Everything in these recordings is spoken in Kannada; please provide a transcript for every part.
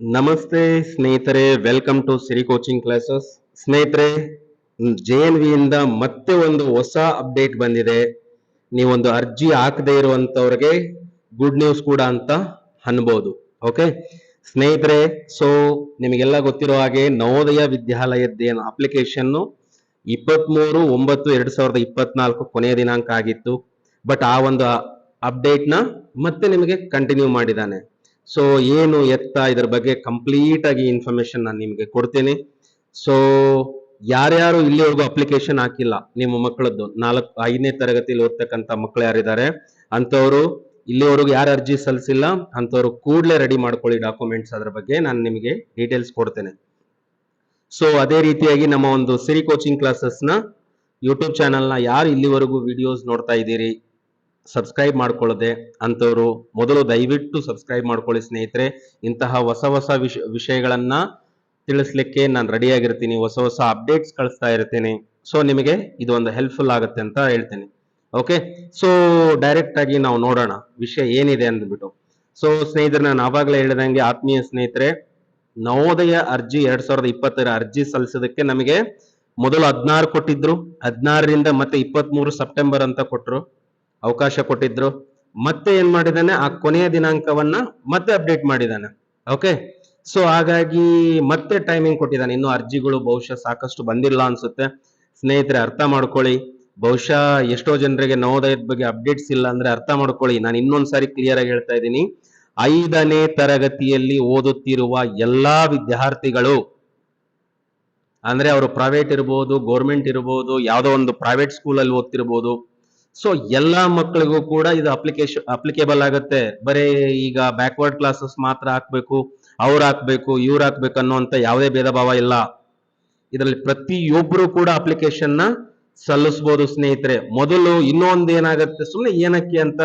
ನಮಸ್ತೆ ಸ್ನೇಹಿತರೆ welcome to Siri coaching classes ಸ್ನೇಹಿತರೆ ಜೆ ಎನ್ ವಿಯಿಂದ ಮತ್ತೆ ಒಂದು ಹೊಸ ಅಪ್ಡೇಟ್ ಬಂದಿದೆ. ನೀವೊಂದು ಅರ್ಜಿ ಹಾಕದೇ ಇರುವಂತವ್ರಿಗೆ ಗುಡ್ ನ್ಯೂಸ್ ಕೂಡ ಅಂತ ಅನ್ಬೋದು ಓಕೆ ಸ್ನೇಹಿತರೆ ಸೊ ನಿಮಗೆಲ್ಲ ಗೊತ್ತಿರೋ ಹಾಗೆ ನವೋದಯ ವಿದ್ಯಾಲಯದ್ದೇನು ಅಪ್ಲಿಕೇಶನ್ ಇಪ್ಪತ್ಮೂರು, ಒಂಬತ್ತು, ಎರಡ್ ಸಾವಿರದ ಇಪ್ಪತ್ನಾಲ್ಕು ಕೊನೆಯ ದಿನಾಂಕ ಆಗಿತ್ತು. ಬಟ್ ಆ ಒಂದು ಅಪ್ಡೇಟ್ನ ಮತ್ತೆ ನಿಮಗೆ ಕಂಟಿನ್ಯೂ ಮಾಡಿದ್ದಾನೆ. ಸೊ ಏನು ಎತ್ತ ಇದರ ಬಗ್ಗೆ ಕಂಪ್ಲೀಟ್ ಆಗಿ ಇನ್ಫಾರ್ಮೇಶನ್ ನಾನು ನಿಮಗೆ ಕೊಡ್ತೇನೆ. ಸೊ ಯಾರ್ಯಾರು ಇಲ್ಲಿವರೆಗೂ ಅಪ್ಲಿಕೇಶನ್ ಹಾಕಿಲ್ಲ, ನಿಮ್ಮ ಮಕ್ಕಳದ್ದು, ನಾಲ್ಕು, ಐದನೇ ತರಗತಿಯಲ್ಲಿ ಓದ್ತಕ್ಕಂಥ ಮಕ್ಕಳು ಯಾರಿದ್ದಾರೆ, ಅಂಥವರು ಇಲ್ಲಿವರೆಗೂ ಯಾರು ಅರ್ಜಿ ಸಲ್ಲಿಸಿಲ್ಲ, ಅಂಥವ್ರು ಕೂಡಲೇ ರೆಡಿ ಮಾಡ್ಕೊಳ್ಳಿ ಡಾಕ್ಯುಮೆಂಟ್ಸ್ ಅದರ ಬಗ್ಗೆ ನಾನು ನಿಮಗೆ ಡೀಟೇಲ್ಸ್ ಕೊಡ್ತೇನೆ. ಸೊ ಅದೇ ರೀತಿಯಾಗಿ ನಮ್ಮ ಒಂದು ಸಿರಿ ಕೋಚಿಂಗ್ ಕ್ಲಾಸಸ್ನ ಯೂಟ್ಯೂಬ್ ಚಾನಲ್ನ ಯಾರು ಇಲ್ಲಿವರೆಗೂ ವಿಡಿಯೋಸ್ ನೋಡ್ತಾ ಇದ್ದೀರಿ ಸಬ್ಸ್ಕ್ರೈಬ್ ಮಾಡ್ಕೊಳ್ಳದೆ ಅಂಥವ್ರು ಮೊದಲು ದಯವಿಟ್ಟು ಸಬ್ಸ್ಕ್ರೈಬ್ ಮಾಡ್ಕೊಳ್ಳಿ ಸ್ನೇಹಿತರೆ. ಇಂತಹ ಹೊಸ ಹೊಸ ವಿಷ, ವಿಷಯಗಳನ್ನ ತಿಳಿಸ್ಲಿಕ್ಕೆ ನಾನು ರೆಡಿ ಆಗಿರ್ತೀನಿ. ಹೊಸ ಹೊಸ ಅಪ್ಡೇಟ್ಸ್ ಕಳಿಸ್ತಾ ಇರ್ತೀನಿ. ಸೊ ನಿಮಗೆ ಇದು ಒಂದು ಹೆಲ್ಪ್ಫುಲ್ ಆಗುತ್ತೆ ಅಂತ ಹೇಳ್ತೀನಿ. ಓಕೆ ಸೊ ಡೈರೆಕ್ಟ್ ಆಗಿ ನಾವು ನೋಡೋಣ. ವಿಷಯ ಏನಿದೆ ಅಂದ್ಬಿಟ್ಟು. ಸೊ ಸ್ನೇಹಿತರೆ, ನಾನು ಆವಾಗಲೇ ಹೇಳಿದಂಗೆ ಆತ್ಮೀಯ ಸ್ನೇಹಿತರೆ, ನವೋದಯ ಅರ್ಜಿ ಎರಡ್ ಸಾವಿರದ ಇಪ್ಪತ್ತರ ಅರ್ಜಿ ಸಲ್ಲಿಸೋದಕ್ಕೆ ನಮಗೆ ಮೊದಲು ಹದಿನಾರು ಕೊಟ್ಟಿದ್ರು. ಹದಿನಾರರಿಂದ ಮತ್ತೆ ಇಪ್ಪತ್ಮೂರು ಸೆಪ್ಟೆಂಬರ್ ಅಂತ ಕೊಟ್ರು. ಅವಕಾಶ ಕೊಟ್ಟಿದ್ರು. ಮತ್ತೆ ಏನ್ ಮಾಡಿದಾನೆ? ಆ ಕೊನೆಯ ದಿನಾಂಕವನ್ನ ಮತ್ತೆ ಅಪ್ಡೇಟ್ ಮಾಡಿದಾನೆ. ಓಕೆ ಸೊ ಹಾಗಾಗಿ ಮತ್ತೆ ಟೈಮಿಂಗ್ ಕೊಟ್ಟಿದ್ದಾನೆ ಇನ್ನು ಅರ್ಜಿಗಳು ಬಹುಶಃ ಸಾಕಷ್ಟು ಬಂದಿಲ್ಲ ಅನ್ಸುತ್ತೆ. ಸ್ನೇಹಿತರೆ, ಅರ್ಥ ಮಾಡ್ಕೊಳ್ಳಿ. ಬಹುಶಃ ಎಷ್ಟೋ ಜನರಿಗೆ ನವೋದಯದ ಬಗ್ಗೆ ಅಪ್ಡೇಟ್ಸ್ ಇಲ್ಲ ಅಂದ್ರೆ ಅರ್ಥ ಮಾಡ್ಕೊಳ್ಳಿ. ನಾನು ಇನ್ನೊಂದ್ಸಾರಿ ಕ್ಲಿಯರ್ ಆಗಿ ಹೇಳ್ತಾ ಇದ್ದೀನಿ. ಐದನೇ ತರಗತಿಯಲ್ಲಿ ಓದುತ್ತಿರುವ ಎಲ್ಲಾ ವಿದ್ಯಾರ್ಥಿಗಳು, ಅಂದ್ರೆ ಅವರು ಪ್ರೈವೇಟ್ ಇರ್ಬೋದು ಗೌರ್ಮೆಂಟ್ ಇರ್ಬೋದು, ಯಾವುದೋ ಒಂದು ಪ್ರೈವೇಟ್ ಸ್ಕೂಲಲ್ಲಿ ಓದ್ತಿರ್ಬೋದು ಸೊ ಎಲ್ಲ ಮಕ್ಕಳಿಗೂ ಕೂಡ ಇದು ಅಪ್ಲಿಕೇಶನ್ ಅಪ್ಲಿಕೇಬಲ್ ಆಗುತ್ತೆ. ಬರೀ ಈಗ ಬ್ಯಾಕ್ವರ್ಡ್ ಕ್ಲಾಸಸ್ ಮಾತ್ರ ಹಾಕ್ಬೇಕು, ಅವ್ರು ಹಾಕ್ಬೇಕು, ಇವ್ರು ಹಾಕ್ಬೇಕು ಅನ್ನೋಂತ ಯಾವುದೇ ಭೇದ ಭಾವ ಇಲ್ಲ. ಇದರಲ್ಲಿ ಪ್ರತಿಯೊಬ್ರು ಕೂಡ ಅಪ್ಲಿಕೇಶನ್ ಸಲ್ಲಿಸ್ಬೋದು ಸ್ನೇಹಿತರೆ. ಮೊದಲು ಇನ್ನೊಂದು ಏನಾಗುತ್ತೆ ಸುಮ್ಮನೆ ಏನಕ್ಕೆ ಅಂತ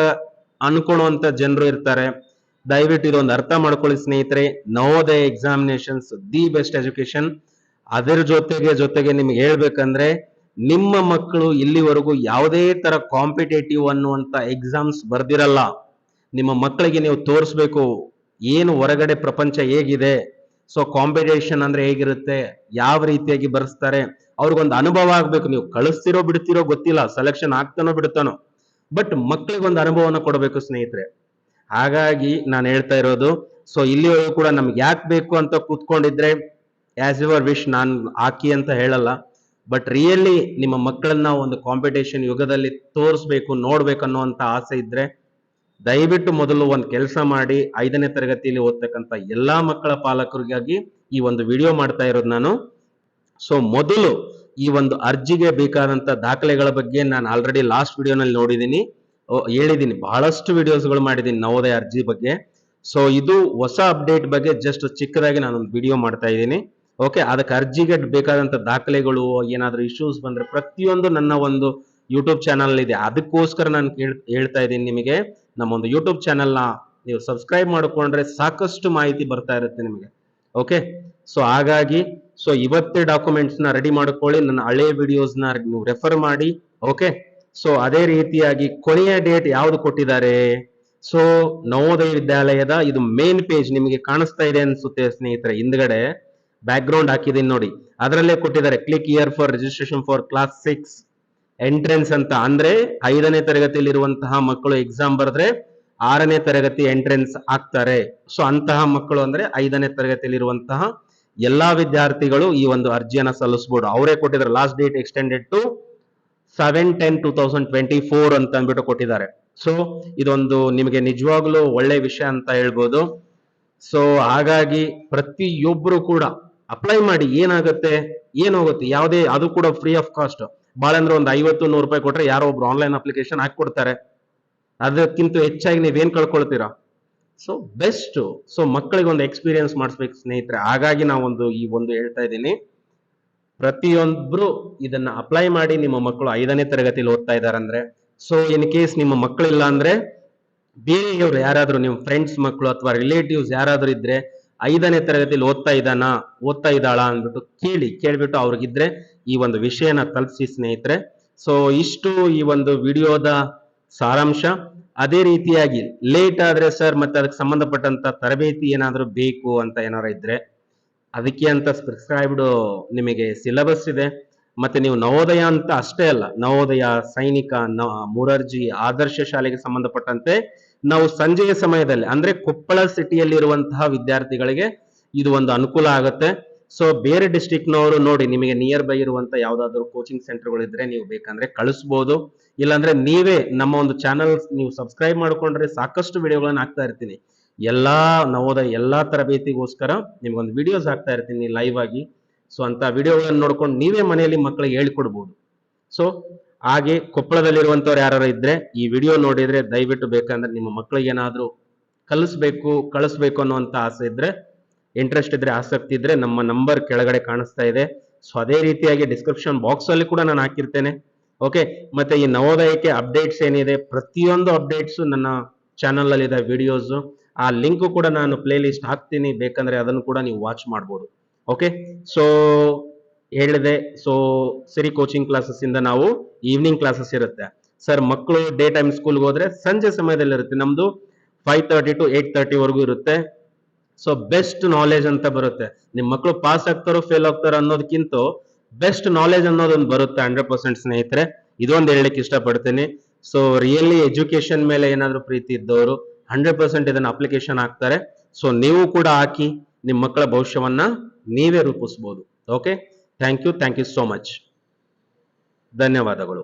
ಅನ್ಕೊಳ್ಳುವಂತ ಜನರು ಇರ್ತಾರೆ. ದಯವಿಟ್ಟು ಇದೊಂದು ಅರ್ಥ ಮಾಡ್ಕೊಳ್ಳಿ ಸ್ನೇಹಿತರೆ. Navodaya examinations the best education ಅದರ ಜೊತೆಗೆ ಜೊತೆಗೆ ನಿಮ್ಗೆ ಹೇಳ್ಬೇಕಂದ್ರೆ ನಿಮ್ಮ ಮಕ್ಕಳು ಇಲ್ಲಿವರೆಗೂ ಯಾವುದೇ ತರ ಕಾಂಪಿಟೇಟಿವ್ ಅನ್ನುವಂತ ಎಕ್ಸಾಮ್ಸ್ ಬರ್ದಿರಲ್ಲ. ನಿಮ್ಮ ಮಕ್ಕಳಿಗೆ ನೀವು ತೋರಿಸ್ಬೇಕು, ಏನು ಹೊರಗಡೆ ಪ್ರಪಂಚ ಹೇಗಿದೆ ಸೊ ಕಾಂಪಿಟೇಷನ್ ಅಂದ್ರೆ ಹೇಗಿರುತ್ತೆ, ಯಾವ ರೀತಿಯಾಗಿ ಬರೆಸ್ತಾರೆ, ಅವ್ರಿಗೊಂದು ಅನುಭವ ಆಗ್ಬೇಕು. ನೀವು ಕಳಿಸ್ತಿರೋ ಬಿಡ್ತಿರೋ ಗೊತ್ತಿಲ್ಲ ಸೆಲೆಕ್ಷನ್ ಆಗ್ತಾನೋ ಬಿಡ್ತಾನೋ ಬಟ್ ಮಕ್ಕಳಿಗೆ ಒಂದು ಅನುಭವನ ಕೊಡಬೇಕು ಸ್ನೇಹಿತರೆ. ಹಾಗಾಗಿ ನಾನು ಹೇಳ್ತಾ ಇರೋದು ಸೊ ಇಲ್ಲಿವರೆಗೂ ಕೂಡ ನಮ್ಗೆ ಯಾಕೆ ಬೇಕು ಅಂತ ಕೂತ್ಕೊಂಡಿದ್ರೆ ಆಸ್ ಯುವರ್ ವಿಶ್ ನಾನು ಹಾಕಿ ಅಂತ ಹೇಳಲ್ಲ. ಬಟ್ ರಿಯಲಿ ನಿಮ್ಮ ಮಕ್ಕಳನ್ನ ಒಂದು ಕಾಂಪಿಟೇಷನ್ ಯುಗದಲ್ಲಿ ತೋರಿಸ್ಬೇಕು ನೋಡ್ಬೇಕು ಅನ್ನುವಂತ ಆಸೆ ಇದ್ರೆ, ದಯವಿಟ್ಟು ಮೊದಲು ಒಂದು ಕೆಲಸ ಮಾಡಿ, ಐದನೇ ತರಗತಿಯಲ್ಲಿ ಓದ್ತಕ್ಕಂಥ ಎಲ್ಲಾ ಮಕ್ಕಳ ಪಾಲಕರಿಗಾಗಿ ಈ ಒಂದು ವಿಡಿಯೋ ಮಾಡ್ತಾ ಇರೋದು ನಾನು. ಸೊ ಮೊದಲು ಈ ಒಂದು ಅರ್ಜಿಗೆ ಬೇಕಾದಂತ ದಾಖಲೆಗಳ ಬಗ್ಗೆ ನಾನು ಆಲ್ರೆಡಿ ಲಾಸ್ಟ್ ವಿಡಿಯೋನಲ್ಲಿ ನೋಡಿದ್ದೀನಿ ಹೇಳಿದ್ದೀನಿ ಬಹಳಷ್ಟು ವಿಡಿಯೋಸ್ಗಳು ಮಾಡಿದ್ದೀನಿ ನವೋದಯ ಅರ್ಜಿ ಬಗ್ಗೆ. ಸೊ ಇದು ಹೊಸ ಅಪ್ಡೇಟ್ ಬಗ್ಗೆ ಜಸ್ಟ್ ಚಿಕ್ಕದಾಗಿ ನಾನೊಂದು ವಿಡಿಯೋ ಮಾಡ್ತಾ ಇದ್ದೀನಿ. ಓಕೆ ಅದಕ್ಕೆ ಅರ್ಜಿಗೆ ಬೇಕಾದಂತ ದಾಖಲೆಗಳು, ಏನಾದ್ರೂ ಇಶ್ಯೂಸ್ ಬಂದ್ರೆ ಪ್ರತಿಯೊಂದು ನನ್ನ ಒಂದು ಯೂಟ್ಯೂಬ್ ಚಾನಲ್ ಇದೆ ಅದಕ್ಕೋಸ್ಕರ ನಾನು ಹೇಳ್ತಾ ಇದ್ದೀನಿ ನಿಮಗೆ. ನಮ್ಮ ಒಂದು ಯೂಟ್ಯೂಬ್ ಚಾನಲ್ನ ನೀವು ಸಬ್ಸ್ಕ್ರೈಬ್ ಮಾಡಿಕೊಂಡ್ರೆ ಸಾಕಷ್ಟು ಮಾಹಿತಿ ಬರ್ತಾ ಇರುತ್ತೆ ನಿಮಗೆ. ಓಕೆ ಸೊ ಹಾಗಾಗಿ ಸೊ ಇವತ್ತೇ ಡಾಕ್ಯುಮೆಂಟ್ಸ್ನ ರೆಡಿ ಮಾಡ್ಕೊಳ್ಳಿ. ನನ್ನ ಹಳೆ ವಿಡಿಯೋಸ್ನ ನೀವು ರೆಫರ್ ಮಾಡಿ. ಓಕೆ ಸೊ ಅದೇ ರೀತಿಯಾಗಿ ಕೊನೆಯ ಡೇಟ್ ಯಾವುದು ಕೊಟ್ಟಿದ್ದಾರೆ? ಸೊ ನವೋದಯ ವಿದ್ಯಾಲಯದ ಇದು ಮೇನ್ ಪೇಜ್ ನಿಮಗೆ ಕಾಣಿಸ್ತಾ ಇದೆ ಅನ್ಸುತ್ತೆ ಸ್ನೇಹಿತರೆ, ಹಿಂದ್ಗಡೆ. ಬ್ಯಾಕ್ ಗ್ರೌಂಡ್ ಹಾಕಿದೀನಿ ನೋಡಿ. ಅದರಲ್ಲೇ ಕೊಟ್ಟಿದ್ದಾರೆ click here for registration for class six entrance ಅಂತ. ಅಂದ್ರೆ ಐದನೇ ತರಗತಿಯಲ್ಲಿ ಇರುವಂತಹ ಮಕ್ಕಳು ಎಕ್ಸಾಮ್ ಬರೆದ್ರೆ ಆರನೇ ತರಗತಿ ಎಂಟ್ರೆನ್ಸ್ ಆಗ್ತಾರೆ. ಸೊ ಅಂತಹ ಮಕ್ಕಳು ಅಂದ್ರೆ ಐದನೇ ತರಗತಿಯಲ್ಲಿ ಇರುವಂತಹ ಎಲ್ಲಾ ವಿದ್ಯಾರ್ಥಿಗಳು ಈ ಒಂದು ಅರ್ಜಿಯನ್ನ ಸಲ್ಲಿಸಬಹುದು ಅವರೇ ಕೊಟ್ಟಿದ್ದಾರೆ last date extended to seven ten two thousand twenty four ಅಂತ ಅಂದ್ಬಿಟ್ಟು ಕೊಟ್ಟಿದ್ದಾರೆ. ಸೊ ಇದೊಂದು ನಿಮಗೆ ನಿಜವಾಗ್ಲೂ ಒಳ್ಳೆ ವಿಷಯ ಅಂತ ಹೇಳ್ಬೋದು. ಸೊ ಹಾಗಾಗಿ ಪ್ರತಿಯೊಬ್ರು ಕೂಡ ಅಪ್ಲೈ ಮಾಡಿ, ಏನಾಗುತ್ತೆ ಏನಾಗುತ್ತೆ ಯಾವುದೇ, ಅದು ಕೂಡ ಫ್ರೀ ಆಫ್ ಕಾಸ್ಟ್ ಭಾಳ ಅಂದ್ರೆ ಒಂದು ಐವತ್ತು, ನೂರು ರೂಪಾಯಿ ಕೊಟ್ರೆ ಯಾರೋ ಒಬ್ರು ಆನ್ಲೈನ್ ಅಪ್ಲಿಕೇಶನ್ ಹಾಕೊಡ್ತಾರೆ ಅದಕ್ಕಿಂತ ಹೆಚ್ಚಾಗಿ ನೀವೇನು ಕಳ್ಕೊಳ್ತೀರಾ? ಸೊ ಬೆಸ್ಟ್ ಸೊ ಮಕ್ಕಳಿಗೆ ಒಂದು ಎಕ್ಸ್ಪೀರಿಯನ್ಸ್ ಮಾಡಿಸ್ಬೇಕು ಸ್ನೇಹಿತರೆ. ಹಾಗಾಗಿ ನಾವೊಂದು ಈ ಒಂದು ಹೇಳ್ತಾ ಇದ್ದೀನಿ. ಪ್ರತಿಯೊಬ್ಬರು ಇದನ್ನ ಅಪ್ಲೈ ಮಾಡಿ ನಿಮ್ಮ ಮಕ್ಕಳು ಐದನೇ ತರಗತಿಯಲ್ಲಿ ಓದ್ತಾ ಇದ್ದಾರೆ ಅಂದ್ರೆ ಸೊ ಇನ್ ಕೇಸ್ ನಿಮ್ಮ ಮಕ್ಕಳಿಲ್ಲ ಅಂದ್ರೆ, ಬೇರೆಯವರು ಯಾರಾದರೂ, ನಿಮ್ಮ ಫ್ರೆಂಡ್ಸ್ ಮಕ್ಕಳು ಅಥವಾ ರಿಲೇಟಿವ್ಸ್ ಯಾರಾದರೂ ಇದ್ರೆ ಐದನೇ ತರಗತಿಯಲ್ಲಿ ಓದ್ತಾ ಇದ್ದಾನ? ಓದ್ತಾ ಇದ್ದಾಳ ಅಂದ್ಬಿಟ್ಟು ಕೇಳಿ, ಕೇಳ್ಬಿಟ್ಟು ಅವ್ರಿಗಿದ್ರೆ ಈ ಒಂದು ವಿಷಯನ ತಲುಪಿಸಿ ಸ್ನೇಹಿತರೆ. ಸೊ ಇಷ್ಟು ಈ ಒಂದು ವಿಡಿಯೋದ ಸಾರಾಂಶ. ಅದೇ ರೀತಿಯಾಗಿ ಲೇಟ್ ಆದ್ರೆ ಸರ್ ಮತ್ತೆ ಅದಕ್ಕೆ ಸಂಬಂಧಪಟ್ಟಂತ ತರಬೇತಿ ಏನಾದರೂ ಬೇಕು ಅಂತ ಏನಾರ ಇದ್ರೆ ಅದಕ್ಕೆ ಅಂತ ಪ್ರಿಸ್ಕ್ರೈಬ್ಡ್ ನಿಮಗೆ ಸಿಲೆಬಸ್ ಇದೆ. ಮತ್ತೆ ನೀವು ನವೋದಯ ಅಂತ ಅಷ್ಟೇ ಅಲ್ಲ, ನವೋದಯ ಸೈನಿಕ ಮುರಾರ್ಜಿ ಆದರ್ಶ ಶಾಲೆಗೆ ಸಂಬಂಧಪಟ್ಟಂತೆ ನಾವು ಸಂಜೆಯ ಸಮಯದಲ್ಲಿ, ಅಂದ್ರೆ ಕೊಪ್ಪಳ ಸಿಟಿಯಲ್ಲಿರುವಂತಹ ವಿದ್ಯಾರ್ಥಿಗಳಿಗೆ ಇದು ಒಂದು ಅನುಕೂಲ ಆಗುತ್ತೆ. ಸೊ ಬೇರೆ ಡಿಸ್ಟಿಕ್ನವರು ನೋಡಿ, ನಿಮಗೆ ನಿಯರ್ ಬೈ ಇರುವಂತ ಯಾವ್ದಾದ್ರು ಕೋಚಿಂಗ್ ಸೆಂಟರ್ಗಳು ಇದ್ರೆ ನೀವು ಬೇಕಂದ್ರೆ ಕಳಿಸ್ಬೋದು. ಇಲ್ಲಾಂದ್ರೆ ನೀವೇ ನಮ್ಮ ಒಂದು ಚಾನಲ್ ನೀವು ಸಬ್ಸ್ಕ್ರೈಬ್ ಮಾಡ್ಕೊಂಡ್ರೆ ಸಾಕಷ್ಟು ವಿಡಿಯೋಗಳನ್ನ ಹಾಕ್ತಾ ಇರ್ತೀನಿ. ಎಲ್ಲಾ ನವೋದ ಎಲ್ಲಾ ತರಬೇತಿಗೋಸ್ಕರ ನಿಮ್ಗೊಂದು ವಿಡಿಯೋಸ್ ಹಾಕ್ತಾ ಇರ್ತೀನಿ ಲೈವ್ ಆಗಿ. ಸೊ ಅಂತ ವಿಡಿಯೋಗಳನ್ನು ನೋಡ್ಕೊಂಡು ನೀವೇ ಮನೆಯಲ್ಲಿ ಮಕ್ಕಳಿಗೆ ಹೇಳ್ಕೊಡ್ಬೋದು. ಸೊ ಹಾಗೆ ಕೊಪ್ಪಳದಲ್ಲಿರುವಂತವ್ರು ಯಾರು ಇದ್ರೆ ಈ ವಿಡಿಯೋ ನೋಡಿದ್ರೆ ದಯವಿಟ್ಟು ಬೇಕಂದ್ರೆ ನಿಮ್ಮ ಮಕ್ಕಳಿಗೆ ಏನಾದರೂ ಕಲಿಸ್ಬೇಕು, ಕಳಿಸ್ಬೇಕು ಅನ್ನುವಂತ ಆಸೆ ಇದ್ರೆ ಇಂಟ್ರೆಸ್ಟ್ ಇದ್ರೆ, ಆಸಕ್ತಿ ಇದ್ರೆ ನಮ್ಮ ನಂಬರ್ ಕೆಳಗಡೆ ಕಾಣಿಸ್ತಾ ಇದೆ. ಸೊ ಅದೇ ರೀತಿಯಾಗಿ ಡಿಸ್ಕ್ರಿಪ್ಷನ್ ಬಾಕ್ಸ್ ಅಲ್ಲಿ ಕೂಡ ನಾನು ಹಾಕಿರ್ತೇನೆ. ಓಕೆ ಮತ್ತೆ ಈ ನವೋದಯಕ್ಕೆ ಅಪ್ಡೇಟ್ಸ್ ಏನಿದೆ? ಪ್ರತಿಯೊಂದು ಅಪ್ಡೇಟ್ಸ್ ನನ್ನ ಚಾನಲ್ ಅಲ್ಲಿ ಇದೆ ವಿಡಿಯೋಸ್ ಆ ಲಿಂಕ್ ಕೂಡ ನಾನು ಪ್ಲೇ ಲಿಸ್ಟ್ ಹಾಕ್ತೀನಿ. ಬೇಕಂದ್ರೆ ಅದನ್ನು ಕೂಡ ನೀವು ವಾಚ್ ಮಾಡ್ಬೋದು. ಓಕೆ ಸೊ ಹೇಳಿದೆ. ಸೊ ಸಿರಿ ಕೋಚಿಂಗ್ ಕ್ಲಾಸಸ್ ಇಂದ ನಾವು ಈವ್ನಿಂಗ್ ಕ್ಲಾಸಸ್ ಇರುತ್ತೆ. ಸರ್ ಮಕ್ಕಳು ಡೇ ಟೈಮ್ ಸ್ಕೂಲ್ಗೆ ಹೋದ್ರೆ ಸಂಜೆ ಸಮಯದಲ್ಲಿ ಇರುತ್ತೆ. ನಮ್ದು five thirty to eight thirty ವರೆಗೂ ಇರುತ್ತೆ. ಸೊ ಬೆಸ್ಟ್ ನಾಲೆಜ್ ಅಂತ ಬರುತ್ತೆ. ನಿಮ್ ಮಕ್ಕಳು ಪಾಸ್ ಆಗ್ತಾರೋ ಫೇಲ್ ಆಗ್ತಾರೋ ಅನ್ನೋದಕ್ಕಿಂತ ಬೆಸ್ಟ್ ನಾಲೆಜ್ ಅನ್ನೋದೊಂದು ಬರುತ್ತೆ ಹಂಡ್ರೆಡ್ ಪರ್ಸೆಂಟ್ ಸ್ನೇಹಿತರೆ. ಇದೊಂದು ಹೇಳಲಿಕ್ಕೆ ಇಷ್ಟಪಡ್ತೀನಿ. ಸೊ ರಿಯಲಿ ಎಜುಕೇಶನ್ ಮೇಲೆ ಏನಾದರೂ ಪ್ರೀತಿ ಇದ್ದವರು ಹಂಡ್ರೆಡ್ ಪರ್ಸೆಂಟ್ ಇದನ್ನ ಅಪ್ಲಿಕೇಶನ್ ಹಾಕ್ತಾರೆ. ಸೊ ನೀವು ಕೂಡ ಹಾಕಿ ನಿಮ್ಮ ಮಕ್ಕಳ ಭವಿಷ್ಯವನ್ನ ನೀವೇ ರೂಪಿಸ್ಬೋದು. Okay thank you thank you so much ಧನ್ಯವಾದಗಳು.